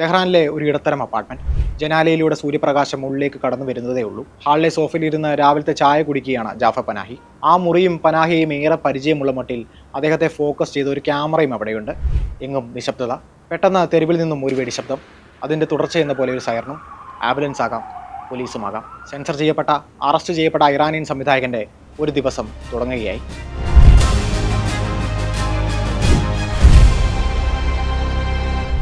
തെഹ്റാനിലെ ഒരു ഇടത്തരം അപ്പാർട്ട്മെന്റ് ജനാലയിലൂടെ സൂര്യപ്രകാശം ഉള്ളിലേക്ക് കടന്നു വരുന്നതേ ഉള്ളൂ. ഹാളിലെ സോഫയിലിരുന്ന് രാവിലത്തെ ചായ കുടിക്കുകയാണ് ജാഫർ പനാഹി. ആ മുറിയും പനാഹിയും ഏറെ പരിചയമുള്ള മട്ടിൽ അദ്ദേഹത്തെ ഫോക്കസ് ചെയ്ത ഒരു ക്യാമറയും അവിടെയുണ്ട്. എങ്ങും നിശബ്ദത. പെട്ടെന്ന് തെരുവിൽ നിന്നും ഒരു വെടിശബ്ദം അതിന്റെ തുടർച്ച എന്ന പോലെ ഒരു സൈറനും ആംബുലൻസ് ആകാം പോലീസുമാകാം സെൻസർ ചെയ്യപ്പെട്ട അറസ്റ്റ് ചെയ്യപ്പെട്ട ഇറാനിയൻ സംവിധായകന്റെ ഒരു ദിവസം തുടങ്ങുകയായി.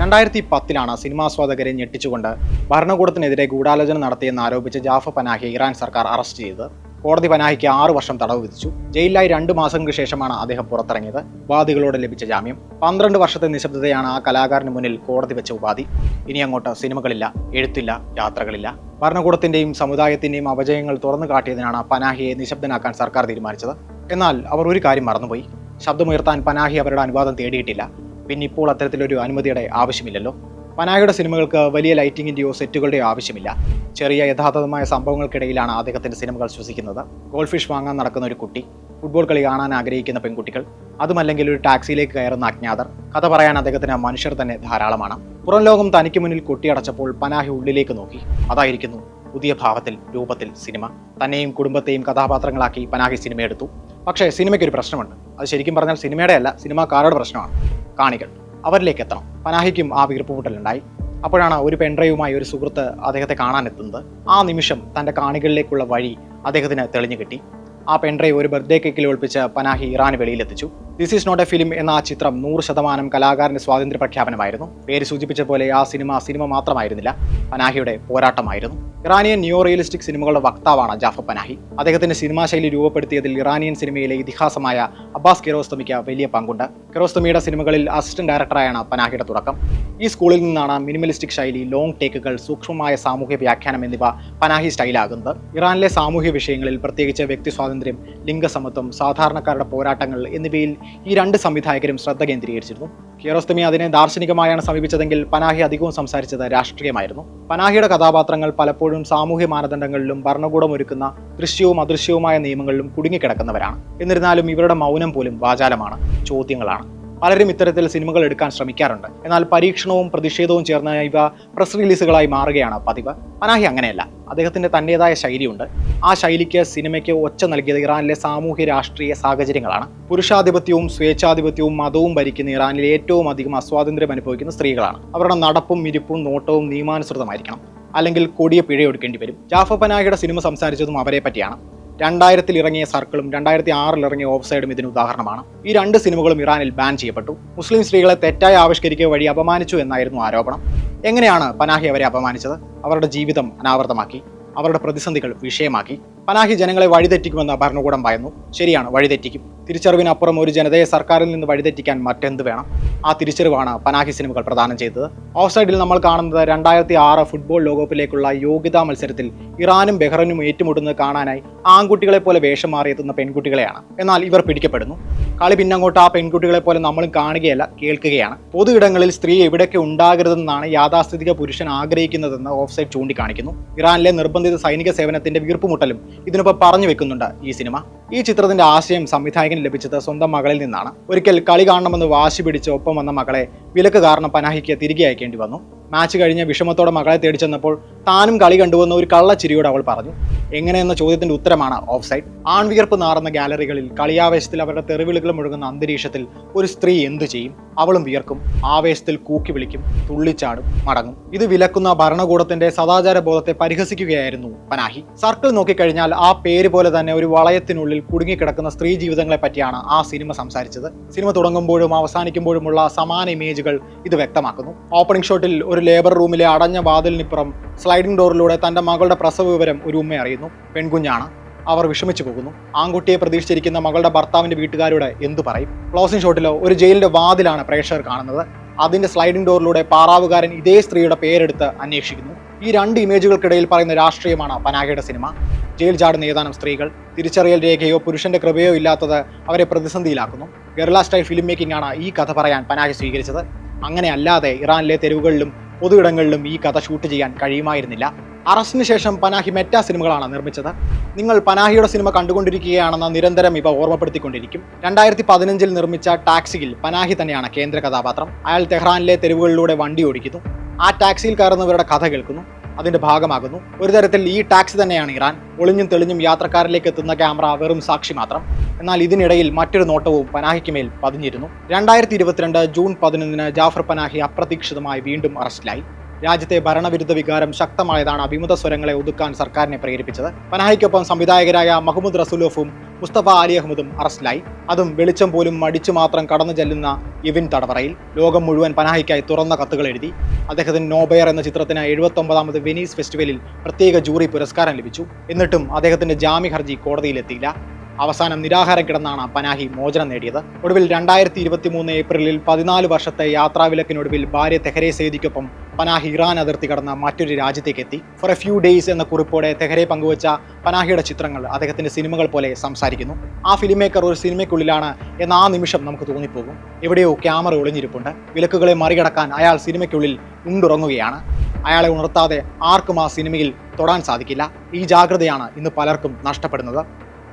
രണ്ടായിരത്തി പത്തിലാണ് സിനിമാസ്വാദകരെ ഞെട്ടിച്ചുകൊണ്ട് ഭരണകൂടത്തിനെതിരെ ഗൂഢാലോചന നടത്തിയെന്ന് ആരോപിച്ച് ജാഫ പനാഹി ഇറാൻ സർക്കാർ അറസ്റ്റ് ചെയ്തത്. കോടതി പനാഹിക്ക് ആറു വർഷം തടവ് വിധിച്ചു. ജയിലിലായി രണ്ടു മാസങ്ങൾക്ക് ശേഷമാണ് അദ്ദേഹം പുറത്തിറങ്ങിയത്. ഉപാധികളോട് ലഭിച്ച ജാമ്യം. പന്ത്രണ്ട് വർഷത്തെ നിശബ്ദതയാണ് ആ കലാകാരന് മുന്നിൽ കോടതി വെച്ച ഉപാധി. ഇനി അങ്ങോട്ട് സിനിമകളില്ല എഴുത്തില്ല യാത്രകളില്ല. ഭരണകൂടത്തിന്റെയും സമുദായത്തിന്റെയും അപജയങ്ങൾ തുറന്നു കാട്ടിയതിനാണ് പനാഹിയെ നിശബ്ദനാക്കാൻ സർക്കാർ തീരുമാനിച്ചത്. എന്നാൽ അവർ ഒരു കാര്യം മറന്നുപോയി. ശബ്ദമുയർത്താൻ പനാഹി അവരുടെ അനുവാദം തേടിയിട്ടില്ല. പിന്നെ ഇപ്പോൾ അത്തരത്തിലൊരു അനുമതിയുടെ ആവശ്യമില്ലല്ലോ. പനായുടെ സിനിമകൾക്ക് വലിയ ലൈറ്റിങ്ങിന്റെയോ സെറ്റുകളുടെയോ ആവശ്യമില്ല. ചെറിയ യഥാർത്ഥമായ സംഭവങ്ങൾക്കിടയിലാണ് അദ്ദേഹത്തിന്റെ സിനിമകൾ ശ്വസിക്കുന്നത്. ഗോൾഡ് ഫിഷ് വാങ്ങാൻ നടക്കുന്ന ഒരു കുട്ടി ഫുട്ബോൾ കളി കാണാൻ ആഗ്രഹിക്കുന്ന പെൺകുട്ടികൾ അതുമല്ലെങ്കിൽ ഒരു ടാക്സിയിലേക്ക് കയറുന്ന അജ്ഞാതർ. കഥ പറയാൻ അദ്ദേഹത്തിന് മനുഷ്യർ തന്നെ ധാരാളമാണ്. പുറം ലോകം തനിക്ക് മുന്നിൽ കൊട്ടിയടച്ചപ്പോൾ പനാഹി ഉള്ളിലേക്ക് നോക്കി. അതായിരിക്കുന്നു പുതിയ ഭാവത്തിൽ രൂപത്തിൽ സിനിമ. തന്നെയും കുടുംബത്തെയും കഥാപാത്രങ്ങളാക്കി പനാഹി സിനിമയെടുത്തു. പക്ഷേ സിനിമയ്ക്ക് ഒരു പ്രശ്നമുണ്ട്. അത് ശരിക്കും പറഞ്ഞാൽ സിനിമയുടെ അല്ല സിനിമാക്കാരുടെ പ്രശ്നമാണ്. കാണികൾ. അവരിലേക്ക് എത്തണം പനാഹിക്കും ആ വീർപ്പുമുട്ടലുണ്ടായി അപ്പോഴാണ് ഒരു പെൺഡ്രൈവുമായി ഒരു സുഹൃത്ത് അദ്ദേഹത്തെ കാണാനെത്തുന്നത്. ആ നിമിഷം തന്റെ കാണികളിലേക്കുള്ള വഴി അദ്ദേഹത്തിന് തെളിഞ്ഞു കിട്ടി. ആ പെൺഡ്രൈവ് ഒരു ബർത്ത്ഡേ കേക്കിൽ ഒളിപ്പിച്ച് പനാഹി ഇറാന് വെളിയിലെത്തിച്ചു. This is not a film എന്ന ആ ചിത്രം നൂറ് ശതമാനം കലാകാരന്റെ സ്വാതന്ത്ര്യ പ്രഖ്യാപനമായിരുന്നു. പേര് സൂചിപ്പിച്ച പോലെ ആ സിനിമ സിനിമ മാത്രമായിരുന്നില്ല. പനാഹിയുടെ പോരാട്ടമായിരുന്നു. ഇറാനിയൻ ന്യൂ റിയലിസ്റ്റിക് സിനിമകളുടെ വക്താവാണ് ജാഫർ പനാഹി. അദ്ദേഹത്തിന്റെ സിനിമാ ശൈലി രൂപപ്പെടുത്തിയതിൽ ഇറാനിയൻ സിനിമയിലെ ഇതിഹാസമായ അബ്ബാസ് കിറോസ്തമിക്ക് വലിയ പങ്കുണ്ട്. കിറോസ്തമിയുടെ സിനിമകളിൽ അസിസ്റ്റന്റ് ഡയറക്ടറായാണ് പനാഹിയുടെ തുടക്കം. ഈ സ്കൂളിൽ നിന്നാണ് മിനിമലിസ്റ്റിക് ശൈലി ലോങ് ടേക്കുകൾ സൂക്ഷ്മമായ സാമൂഹ്യ വ്യാഖ്യാനം എന്നിവ പനാഹി സ്റ്റൈലാകുന്നത്. ഇറാനിലെ സാമൂഹ്യ വിഷയങ്ങളിൽ പ്രത്യേകിച്ച് വ്യക്തി സ്വാതന്ത്ര്യം ലിംഗസമത്വം സാധാരണക്കാരുടെ പോരാട്ടങ്ങൾ എന്നിവയിൽ ഈ രണ്ട് സംവിധായകരും ശ്രദ്ധ കേന്ദ്രീകരിച്ചിരുന്നു. കിയറോസ്തമി അതിനെ ദാർശനികമായാണ് സമീപിച്ചതെങ്കിൽ പനാഹി അധികവും സംസാരിച്ചത് രാഷ്ട്രീയമായിരുന്നു. പനാഹിയുടെ കഥാപാത്രങ്ങൾ പലപ്പോഴും സാമൂഹ്യ മാനദണ്ഡങ്ങളിലും ഭരണകൂടം ഒരുക്കുന്ന ദൃശ്യവും അദൃശ്യവുമായ നിയമങ്ങളിലും കുടുങ്ങിക്കിടക്കുന്നവരാണ്. എന്നിരുന്നാലും ഇവരുടെ മൗനം പോലും വാചാലമാണ് ചോദ്യങ്ങളാണ്. പലരും ഇത്തരത്തിൽ സിനിമകൾ എടുക്കാൻ ശ്രമിക്കാറുണ്ട്. എന്നാൽ പരീക്ഷണവും പ്രതിഷേധവും ചേർന്ന ഇവ പ്രസ് റിലീസുകളായി മാറുകയാണ് പതിവ്. പനാഹി അങ്ങനെയല്ല. അദ്ദേഹത്തിന്റെ തന്റേതായ ശൈലിയുണ്ട്. ആ ശൈലിക്ക് സിനിമയ്ക്ക് ഒച്ച നൽകിയത് ഇറാനിലെ സാമൂഹ്യ രാഷ്ട്രീയ സാഹചര്യങ്ങളാണ്. പുരുഷാധിപത്യവും സ്വേച്ഛാധിപത്യവും മതവും ഭരിക്കുന്ന ഇറാനിൽ ഏറ്റവും അധികം അസ്വാതന്ത്ര്യം അനുഭവിക്കുന്ന സ്ത്രീകളാണ്. അവരുടെ നടപ്പും ഇരിപ്പും നോട്ടവും നിയമാനുസൃതമായിരിക്കണം. അല്ലെങ്കിൽ കൊടിയ പിഴയൊടുക്കേണ്ടി വരും. ജാഫ പനാഹിയുടെ സിനിമ സംസാരിച്ചതും അവരെ പറ്റിയാണ്. രണ്ടായിരത്തിൽ ഇറങ്ങിയ സർക്കിളും രണ്ടായിരത്തി ആറിൽ ഇറങ്ങിയ ഓഫ് സൈഡും ഇതിന് ഉദാഹരണമാണ്. ഈ രണ്ട് സിനിമകളും ഇറാനിൽ ബാൻ ചെയ്യപ്പെട്ടു. മുസ്ലിം സ്ത്രീകളെ തെറ്റായി ആവിഷ്കരിക്കുക വഴി അപമാനിച്ചു എന്നായിരുന്നു ആരോപണം. എങ്ങനെയാണ് പനാഹി അവരെ അപമാനിച്ചത്? അവരുടെ ജീവിതം അനാവൃതമാക്കി. അവരുടെ പ്രതിസന്ധികൾ വിഷയമാക്കി. പനാഹി ജനങ്ങളെ വഴിതെറ്റിക്കുമെന്ന് ഭരണകൂടം പറയുന്നു. ശരിയാണ് വഴിതെറ്റിക്കും. തിരിച്ചറിവിനപ്പുറം ഒരു ജനതയെ സർക്കാരിൽ നിന്ന് വഴിതെറ്റിക്കാൻ മറ്റെന്ത് വേണം? ആ തിരിച്ചറിവാണ് പനാഹി സിനിമകൾ പ്രദാനം ചെയ്തത്. ഓഫ് സൈഡിൽ നമ്മൾ കാണുന്നത് രണ്ടായിരത്തി ആറ് ഫുട്ബോൾ ലോകകപ്പിലേക്കുള്ള യോഗ്യതാ മത്സരത്തിൽ ഇറാനും ബെഹ്റനും ഏറ്റുമുട്ടുന്നത് കാണാനായി ആൺകുട്ടികളെ പോലെ വേഷം മാറിയെത്തുന്ന പെൺകുട്ടികളെയാണ്. എന്നാൽ ഇവർ പിടിക്കപ്പെടുന്നു. കളി പിന്നങ്ങോട്ട് ആ പെൺകുട്ടികളെ പോലെ നമ്മൾ കാണുകയല്ല കേൾക്കുകയാണ്. പൊതു ഇടങ്ങളിൽ സ്ത്രീ എവിടെയൊക്കെ ഉണ്ടാകരുതെന്നാണ് യാഥാസ്ഥിതിക പുരുഷൻ ആഗ്രഹിക്കുന്നതെന്ന് ഓഫ് സൈഡ് ചൂണ്ടിക്കാണിക്കുന്നു. ഇറാനിലെ നിർബന്ധിത സൈനിക സേവനത്തിന്റെ വീർപ്പുമുട്ടലും ഇതിനൊപ്പം പറഞ്ഞു വെക്കുന്നുണ്ട് ഈ സിനിമ. ഈ ചിത്രത്തിന്റെ ആശയം സംവിധായകൻ ലഭിച്ചത് സ്വന്തം മകളിൽ നിന്നാണ്. ഒരിക്കൽ കളി കാണണമെന്ന് വാശി പിടിച്ച് ഒപ്പം വന്ന മകളെ വിലക്ക് കാരണം പനാഹിക്ക് തിരികെ അയക്കേണ്ടി വന്നു. മാച്ച് കഴിഞ്ഞ് വിഷമത്തോടെ മകളെ തേടി ചെന്നപ്പോൾ താനും കളി കണ്ടുവന്ന ഒരു കള്ളച്ചിരിയോട് അവൾ പറഞ്ഞു എങ്ങനെയെന്ന ചോദ്യത്തിന്റെ ഉത്തരമാണ് ഓഫ് സൈഡ് ആൺവിയർപ്പ് നാറുന്ന ഗാലറികളിൽ കളിയാവേശത്തിൽ അവരുടെ തെറിവിളികൾ മുഴുകുന്ന അന്തരീക്ഷത്തിൽ ഒരു സ്ത്രീ എന്തു ചെയ്യും? അവളും വിയർക്കും. ആവേശത്തിൽ കൂക്കി വിളിക്കും. തുള്ളിച്ചാടും. മടങ്ങും. ഇത് വിലക്കുന്ന ഭരണകൂടത്തിന്റെ സദാചാര ബോധത്തെ പരിഹസിക്കുകയായിരുന്നു പനാഹി. സർക്കിൾ നോക്കിക്കഴിഞ്ഞാൽ ആ പേര് പോലെ തന്നെ ഒരു വളയത്തിനുള്ളിൽ കുടുങ്ങിക്കിടക്കുന്ന സ്ത്രീ ജീവിതങ്ങളെ പറ്റിയാണ് ആ സിനിമ സംസാരിച്ചത്. സിനിമ തുടങ്ങുമ്പോഴും അവസാനിക്കുമ്പോഴുമുള്ള സമാന ഇമേജുകൾ ഇത് വ്യക്തമാക്കുന്നു. ഓപ്പണിംഗ് ഷോട്ടിൽ ഒരു ലേബർ റൂമിലെ അടഞ്ഞ വാതിലിനിപ്പുറം സ്ലൈഡിംഗ് ഡോറിലൂടെ തന്റെ മകളുടെ പ്രസവ വിവരം ഒരു ഉമ്മ അറിയുന്നു. പെൺകുഞ്ഞാണ്. അവർ വിഷമിച്ചു പോകുന്നു. ആൺകുട്ടിയെ പ്രതീക്ഷിച്ചിരിക്കുന്ന മകളുടെ ഭർത്താവിന്റെ വീട്ടുകാരോട് എന്തു പറയും? ക്ലോസിംഗ് ഷോട്ടിലോ ഒരു ജയിലിന്റെ വാതിലാണ് പ്രേക്ഷകർ കാണുന്നത്. അതിന്റെ സ്ലൈഡിംഗ് ഡോറിലൂടെ പാറാവുകാരൻ ഇതേ സ്ത്രീയുടെ പേരെടുത്ത് അന്വേഷിക്കുന്നു. ഈ രണ്ട് ഇമേജുകൾക്കിടയിൽ പറയുന്ന രാഷ്ട്രീയമാണ് പനാഗയുടെ സിനിമ. ജയിൽ ചാടുന്ന ഏതാനും സ്ത്രീകൾ തിരിച്ചറിയൽ രേഖയോ പുരുഷന്റെ കൃപയോ ഇല്ലാത്തത് അവരെ പ്രതിസന്ധിയിലാക്കുന്നു. കേരള സ്റ്റൈൽ ഫിലിം മേക്കിംഗ് ആണ് ഈ കഥ പറയാൻ പനാഗ സ്വീകരിച്ചത്. അങ്ങനെയല്ലാതെ ഇറാനിലെ തെരുവുകളിലും പൊതു ഇടങ്ങളിലും ഈ കഥ ഷൂട്ട് ചെയ്യാൻ കഴിയുമായിരുന്നില്ല. അറസ്റ്റിന് ശേഷം പനാഹി മെറ്റ സിനിമകളാണ് നിർമ്മിച്ചത്. നിങ്ങൾ പനാഹിയുടെ സിനിമ കണ്ടുകൊണ്ടിരിക്കുകയാണെന്ന് നിരന്തരം ഇവ ഓർമ്മപ്പെടുത്തിക്കൊണ്ടിരിക്കും. രണ്ടായിരത്തി പതിനഞ്ചിൽ നിർമ്മിച്ച ടാക്സിയിൽ പനാഹി തന്നെയാണ് കേന്ദ്ര കഥാപാത്രം. അയാൾ തെഹ്റാനിലെ തെരുവുകളിലൂടെ വണ്ടി ഓടിക്കുന്നു. ആ ടാക്സിയിൽ കയറുന്നവരുടെ കഥ കേൾക്കുന്നു. അതിന്റെ ഭാഗമാകുന്നു. ഒരു തരത്തിൽ ഈ ടാക്സി തന്നെയാണ് ഇറാൻ. ഒളിഞ്ഞും തെളിഞ്ഞും യാത്രക്കാരിലേക്ക് എത്തുന്ന ക്യാമറ വെറും സാക്ഷി മാത്രം. എന്നാൽ ഇതിനിടയിൽ മറ്റൊരു നോട്ടവും പനാഹിക്ക് മേൽ പതിഞ്ഞിരുന്നു. രണ്ടായിരത്തി ഇരുപത്തിരണ്ട് ജൂൺ പതിനൊന്നിന് ജാഫർ പനാഹി അപ്രതീക്ഷിതമായി വീണ്ടും അറസ്റ്റിലായി. രാജ്യത്തെ ഭരണവിരുദ്ധ വികാരം ശക്തമായതാണ് അഭിമുഖ സ്വരങ്ങളെ ഒതുക്കാൻ സർക്കാരിനെ പ്രേരിപ്പിച്ചത്. പനാഹിക്കൊപ്പം സംവിധായകരായ മഹ്മൂദ് റസുലോഫും മുസ്തഫ അലി അഹമ്മദും അറസ്റ്റിലായി. അതും വെളിച്ചം പോലും മടിച്ചു മാത്രം കടന്നു ചെല്ലുന്ന ഇവിൻ തടവറയിൽ. ലോകം മുഴുവൻ പനാഹിക്കായി തുറന്ന കത്തുകൾ എഴുതി. അദ്ദേഹത്തിന് നോബെയർ എന്ന ചിത്രത്തിന് എഴുപത്തൊമ്പതാമത് വെനീസ് ഫെസ്റ്റിവലിൽ പ്രത്യേക ജൂറി പുരസ്കാരം ലഭിച്ചു. എന്നിട്ടും അദ്ദേഹത്തിന്റെ ജാമ്യ ഹർജി കോടതിയിലെത്തിയില്ല. അവസാനം നിരാഹാരം കിടന്നാണ് പനാഹി മോചനം നേടിയത്. ഒടുവിൽ രണ്ടായിരത്തി ഇരുപത്തി മൂന്ന് ഏപ്രിലിൽ പതിനാല് വർഷത്തെ യാത്രാവിലക്കിനൊടുവിൽ ഭാര്യ തെഹരെ സെയ്ദിക്കൊപ്പം പനാഹി ഇറാൻ അതിർത്തി കടന്ന മറ്റൊരു രാജ്യത്തേക്ക് എത്തി ഫോർ എ ഫ്യൂ ഡേയ്സ് എന്ന കുറിപ്പോടെ തെഹരെ പങ്കുവച്ച പനാഹിയുടെ ചിത്രങ്ങൾ അദ്ദേഹത്തിന്റെ സിനിമകൾ പോലെ സംസാരിക്കുന്നു. ആ ഫിലിം മേക്കർ ഒരു സിനിമയ്ക്കുള്ളിലാണ് എന്ന ആ നിമിഷം നമുക്ക് തോന്നിപ്പോകും. എവിടെയോ ക്യാമറ ഒളിഞ്ഞിരിപ്പുണ്ട്. വിലക്കുകളെ മറികടക്കാൻ അയാൾ സിനിമയ്ക്കുള്ളിൽ ഉണ്ടുറങ്ങുകയാണ്. അയാളെ ഉണർത്താതെ ആർക്കും ആ സിനിമയിൽ തൊടാൻ സാധിക്കില്ല. ഈ ജാഗ്രതയാണ് ഇന്ന് പലർക്കും നഷ്ടപ്പെടുന്നത്.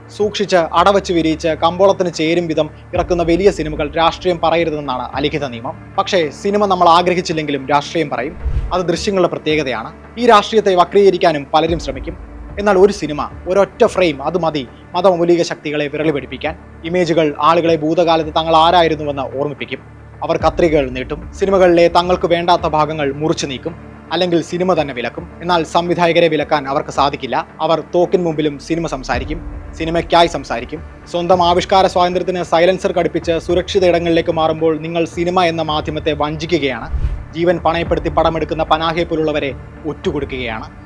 സൂക്ഷിച്ച് അടവച്ച് വിരിയിച്ച് കമ്പോളത്തിന് ചേരും വിധം ഇറക്കുന്ന വലിയ സിനിമകൾ രാഷ്ട്രീയം പറയരുതെന്നാണ് അലിഖിത നിയമം. പക്ഷേ സിനിമ നമ്മൾ ആഗ്രഹിച്ചില്ലെങ്കിലും രാഷ്ട്രീയം പറയും. അത് ദൃശ്യങ്ങളുടെ പ്രത്യേകതയാണ്. ഈ രാഷ്ട്രീയത്തെ വക്രീകരിക്കാനും പലരും ശ്രമിക്കും. എന്നാൽ ഒരു സിനിമ ഒരൊറ്റ ഫ്രെയിം അത് മതി. മതമൗലിക ശക്തികളെ വിരളി പിടിപ്പിക്കാൻ. ഇമേജുകൾ ആളുകളെ ഭൂതകാലത്ത് തങ്ങൾ ആരായിരുന്നുവെന്ന് ഓർമ്മിപ്പിക്കും. അവർ കത്രികകൾ നീട്ടും. സിനിമകളിലെ തങ്ങൾക്ക് വേണ്ടാത്ത ഭാഗങ്ങൾ മുറിച്ചു നീക്കും. അല്ലെങ്കിൽ സിനിമ തന്നെ വിലക്കും. എന്നാൽ സംവിധായകരെ വിലക്കാൻ അവർക്ക് സാധിക്കില്ല. അവർ തോക്കിൻ മുമ്പിലും സിനിമ സംസാരിക്കും സിനിമയ്ക്കായി സംസാരിക്കും. സ്വന്തം ആവിഷ്കാര സ്വാതന്ത്ര്യത്തിന് സൈലൻസർ ഘടിപ്പിച്ച് സുരക്ഷിത ഇടങ്ങളിലേക്ക് മാറുമ്പോൾ നിങ്ങൾ സിനിമ എന്ന മാധ്യമത്തെ വഞ്ചിക്കുകയാണ്. ജീവൻ പണയപ്പെടുത്തി പടമെടുക്കുന്ന പനാഹയെ പോലുള്ളവരെ ഒറ്റുകൊടുക്കുകയാണ്.